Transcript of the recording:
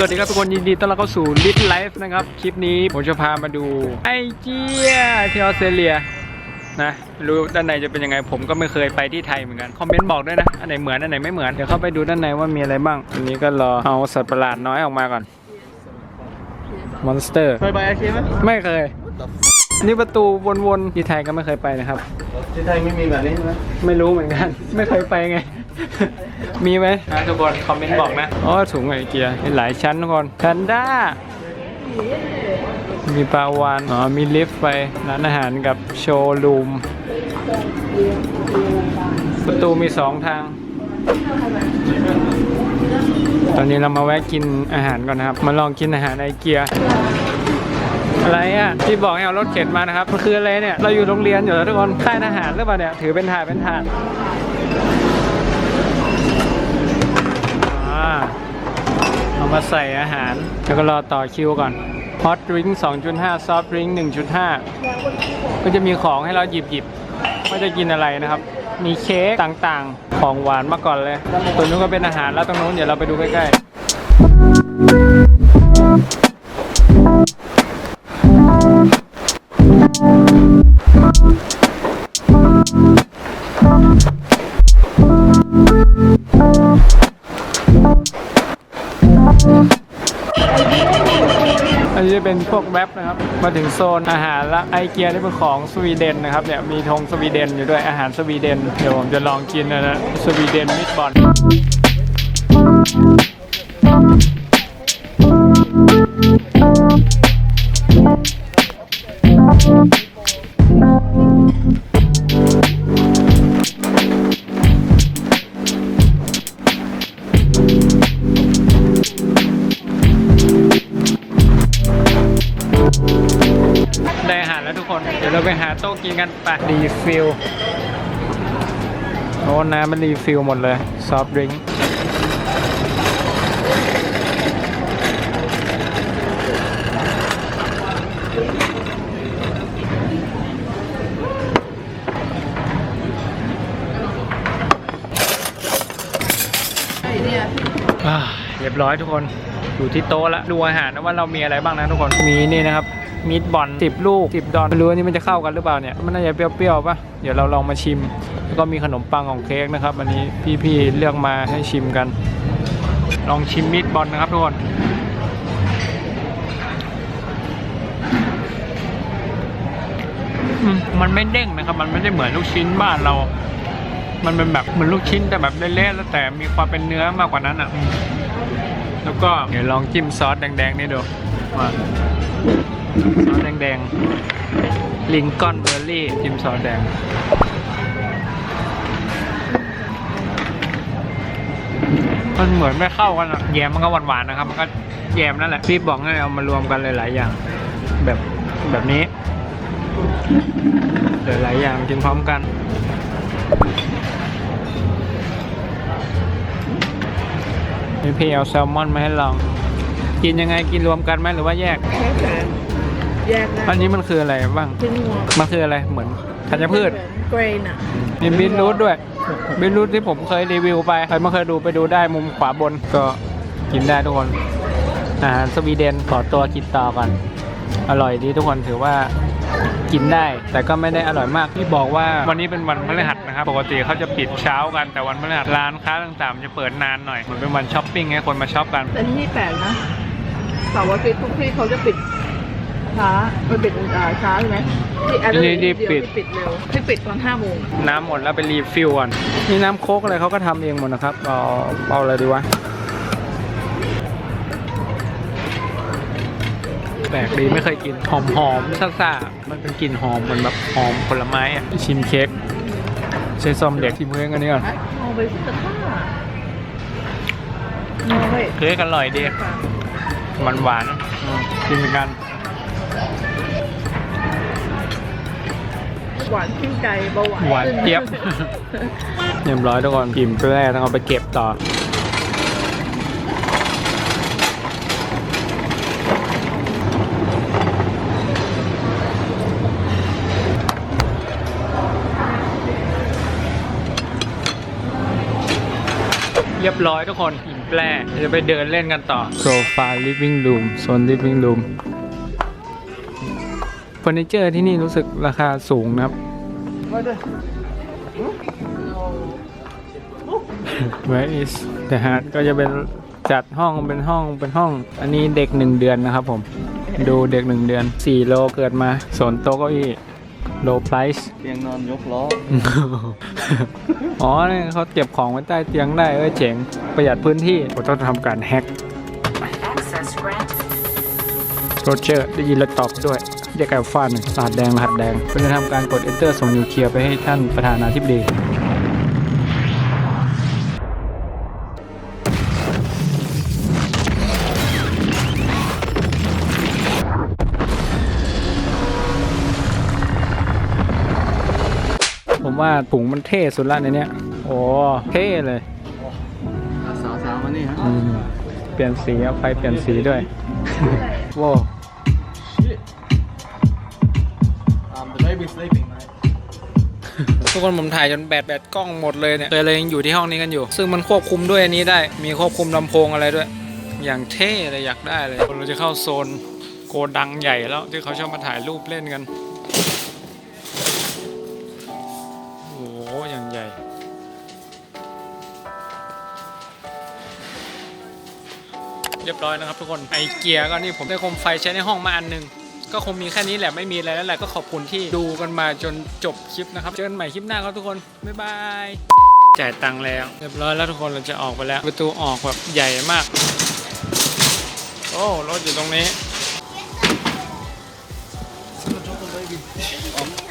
สวัสดีครับทุกคนยินดีต้อนรับเข้าสู่ Lit Life นะครับ คลิปนี้ผมจะพามาดูไอเจียที่ออสเตรเลียนะไม่รู้ด้านในจะเป็นยังไงผมก็ไม่เคยไปที่ไทยเหมือนกันคอมเมนต์บอกด้วยนะ อันไหนเหมือน อันไหนไม่เหมือน เดี๋ยวเข้าไปดูด้านในว่ามีอะไรบ้างอันนี้ก็รอเอาสัตว์ประหลาดน้อยออกมาก่อนมอนสเตอร์เคยไปอาเซียนไหมไม่เคย นี่ประตูวนๆที่ไทยก็ไม่เคยไปนะครับที่ไทยไม่มีแบบนี้ใช่ไหมไม่รู้เหมือนกัน ไม่เคยไปไง มีไหมนะทุกคนคอมเมนต์บอกนะอ๋อถุงไอเกียมีหลายชั้นทุกคนแพนด้ามีปลาวานอ๋อมีลิฟต์ไปร้านอาหารกับโชว์รูมประตูมีสองทางตอนนี้เรามาแวะกินอาหารก่อนนะครับ มาลองกินอาหารไอเกีย อะไรอะ ที่บอกให้เอารถเข็นมานะครับ มันคืออะไรเนี่ย เราอยู่โรงเรียนอยู่แล้วทุกคน ค่ายทหารหรือเปล่าเนี่ย ถือเป็นถาดเป็นถาดอ่า เอามาใส่อาหาร แล้วก็รอต่อคิวก่อน Hot Drink 2.5 Soft Drink 1.5 ก็จะมีของให้เราหยิบหยิบว่าจะกินอะไรนะครับ มีเค้กต่างๆ ของหวานมาก่อนเลย ตัวนู้นก็เป็นอาหารแล้วตรงนู้นเดี๋ยวเราไปดูใกล้ๆ จะเป็นพวกแว็บนะครับ มาถึงโซนอาหารละไอเกียที่เป็นของสวีเดนนะครับเนี่ยมีธงสวีเดนอยู่ด้วยอาหารสวีเดน เดี๋ยวผมจะลองกินนะนะสวีเดนมิตบอล ไปหาโต๊ะกินกันไปรีฟิลโอ้น้ำมันรีฟิลหมดเลย ซอฟต์ดริงก์อ่าเรียบร้อยทุกคนอยู่ที่โต๊ะแล้วดูอาหารนะว่าเรามีอะไรบ้างนะทุกคนมีนี่นะครับ มีดบอลสิบลูกสิบดอนไม่รู้ว่านี่มันจะเข้ากันหรือเปล่าเนี่ยมันน่าจะเปรี้ยวๆป่ะเดี๋ยวเราลองมาชิม แล้วก็มีขนมปังของเค้กนะครับอันนี้พี่ๆเลือกมาให้ชิมกัน ลองชิมมีดบอลนะครับทุกคนมันไม่เด้งนะครับ มันไม่ได้เหมือนลูกชิ้นบ้านเรา มันเป็นแบบเหมือนลูกชิ้นแต่แบบเละๆแล้วแต่มีความเป็นเนื้อมากกว่านั้นอะ แล้วก็เดี๋ยวลองจิ้มซอสแดงๆนี่ดูมา ซอสแดงๆลิงกอนเบอร์รี่จิ้มซอสแดงมันเหมือนไม่เข้ากันอะแยมมันก็หวานๆนะครับ มันก็แยมนั่นแหละ พี่บอกให้เอามารวมกันหลายๆอย่าง แบบแบบนี้หลายๆอย่างกินพร้อมกันมีพี่เอาแซลมอนมาให้ลอง กินยังไงกินรวมกันไหมหรือว่าแยก แค่แสนแยกนะอันนี้มันคืออะไรบ้างชิ้นหัวมันคืออะไรเหมือนธัญพืชเกรนอะมีบีทรูทด้วยบีทรูทที่ผมเคยรีวิวไป ใครไม่เคยดูไปดูได้มุมขวาบนก็กินได้ทุกคน อาหารสวีเดนขอตัวกินต่อก่อน อร่อยดีทุกคนถือว่ากินได้ แต่ก็ไม่ได้อร่อยมากที่บอกว่าวันนี้เป็นวันพฤหัสนะครับ ปกติเขาจะปิดเช้ากันแต่วันพฤหัสร้านค้าต่างๆ จะเปิดนานหน่อยเหมือนเป็นวันช้อปปิ้งให้คนมาช้อปกันแต่ที่นี่แปลกนะเสาร์อาทิตย์ทุกที่เขาจะปิด ช้าไปปิดอ่าช้าใช่ไหมที่แอดที่นี่ที่ปิดที่ปิดเร็วที่ปิดตอนห้าโมงอะน้ำหมดแล้วไปรีฟิลก่อนนี่น้ำโค้กอะไรเขาก็ทำเองหมดนะครับ เอาเอาอะไรดีวะ แปลกดีไม่เคยกิน หอมหอมๆซ่าๆมันเป็นกลิ่นหอมเหมือนแบบหอมผลไม้อะชิมเค้กใช้ซอมเด็กชิมเค้กอันนี้ก่อนเอาไปสุดท่าเอาไปเค้กอร่อยดีหวานหวานๆอืมกินเหมือนกัน หวานชื่นใจเบาหวานหวานเจี๊ยบ เรียบร้อยทุกคนอิ่มแรกต้องเอาไปเก็บต่อเรียบร้อยทุกคนอิ่มแรกจะไปเดินเล่นกันต่อโซฟา living room โซน living room เฟอร์นิเจอร์ที่นี่รู้สึกราคาสูงนะครับ Where is the heart ก็จะเป็นจัดห้องเป็นห้องเป็นห้อง อันนี้เด็กหนึ่งเดือนนะครับผม ดูเด็กหนึ่งเดือน 4 โลเกิดมาโซนโต๊ะเก้าอี้ low price เตียงนอนยกล้อ อ๋อเนี่ยเขาเก็บของไว้ใต้เตียงได้เอ้ยเจ๋ง ประหยัดพื้นที่ผมต้องทำการแฮ็ก โรเจอร์ได้ยินแล้วตอบด้วยเรียกไก่ฟ้าหนึ่งรหัสแดงรหัสแดงเพื่อจะทำการกด enter ส่งนิวเคลียร์ไปให้ท่านประธานาธิบดีผมว่าถุงมันเท่สุดละในเนี้ย โอ้ เท่เลย สาวสาวๆมานี่ฮะอืมเปลี่ยนสีเอาไฟเปลี่ยนสีด้วยว้าว Um, the sleeping right ทุกคนผมถ่ายจนแบตแบตกล้องหมดเลยเนี่ยเลยเลยยังอยู่ที่ห้องนี้กันอยู่ ซึ่งมันควบคุมด้วยอันนี้ได้ มีควบคุมลำโพงอะไรด้วย อย่างเท่เลยอยากได้เลยเราจะเข้าโซนโกดังใหญ่แล้วที่เขาชอบมาถ่ายรูปเล่นกัน โอ้โหอย่างใหญ่ เรียบร้อยนะครับทุกคนไอเกียก็นี่ผมได้โคมไฟใช้ในห้องมาอันหนึ่ง ก็คงมีแค่นี้แหละไม่มีอะไรแล้วแหละก็ขอบคุณที่ดูกันมาจนจบคลิปนะครับ เจอกันใหม่คลิปหน้าครับทุกคน บ๊ายบาย จ่ายตังค์แล้ว เรียบร้อยแล้วทุกคนเราจะออกไปแล้ว ประตูออกแบบใหญ่มาก โอ้รถอยู่ตรงนี้ Oh,